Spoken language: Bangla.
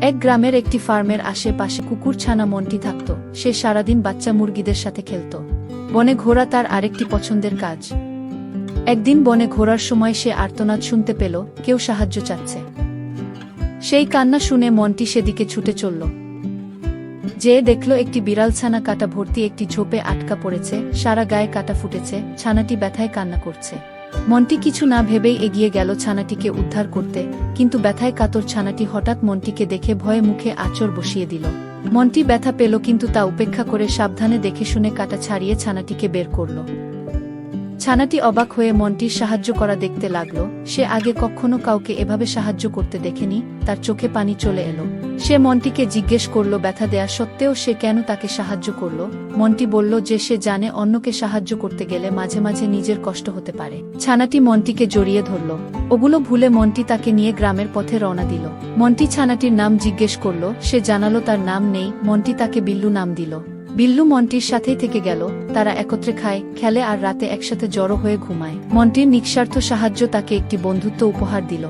এক গ্রামের একটি ফার্মের আশেপাশে কুকুর ছানা মন্টি থাকত। সে সারাদিন বাচ্চা মুরগিদের সাথে খেলত। বনে ঘোরা তার আরেকটি পছন্দের কাজ। একদিন বনে ঘোরার সময় সে আর্তনাদ শুনতে পেল, কেউ সাহায্য চাচ্ছে। সেই কান্না শুনে মন্টি সেদিকে ছুটে চলল। যে দেখল একটি বিড়াল ছানা কাটা ভর্তি একটি ঝোপে আটকা পড়েছে, সারা গায়ে কাটা ফুটেছে, ছানাটি ব্যথায় কান্না করছে। মন্টি কিছু না ভেবেই এগিয়ে গেল ছানাটিকে উদ্ধার করতে, কিন্তু ব্যথায় কাতর ছানাটি হঠাৎ মন্টিকে দেখে ভয়ে মুখে আচর বসিয়ে দিল। মন্টি ব্যথা পেল কিন্তু তা উপেক্ষা করে সাবধানে দেখে শুনে কাটা ছাড়িয়ে ছানাটিকে বের করল। ছানাটি অবাক হয়ে মন্টির সাহায্য করা দেখতে লাগল। সে আগে কখনো কাউকে এভাবে সাহায্য করতে দেখেনি, তার চোখে পানি চলে এলো। সে মন্টিকে জিজ্ঞেস করল, ব্যথা দেয়া সত্ত্বেও সে কেন তাকে সাহায্য করল? মন্টি বলল, যে সে জানে অন্যকে সাহায্য করতে গেলে মাঝে মাঝে নিজের কষ্ট হতে পারে। ছানাটি মন্টিকে জড়িয়ে ধরল। ওগুলো ভুলে মন্টি তাকে নিয়ে গ্রামের পথে রওনা দিল। মন্টি ছানাটির নাম জিজ্ঞেস করল, সে জানালো তার নাম নেই, মন্টি তাকে বিল্লু নাম দিল। বিল্লু মন্টির সাথেই থেকে গেল, তারা একত্রে খায়, খেলে আর রাতে একসাথে জড়ো হয়ে ঘুমায়। মন্টির নিঃস্বার্থ সাহায্য তাকে একটি বন্ধুত্ব উপহার দিল।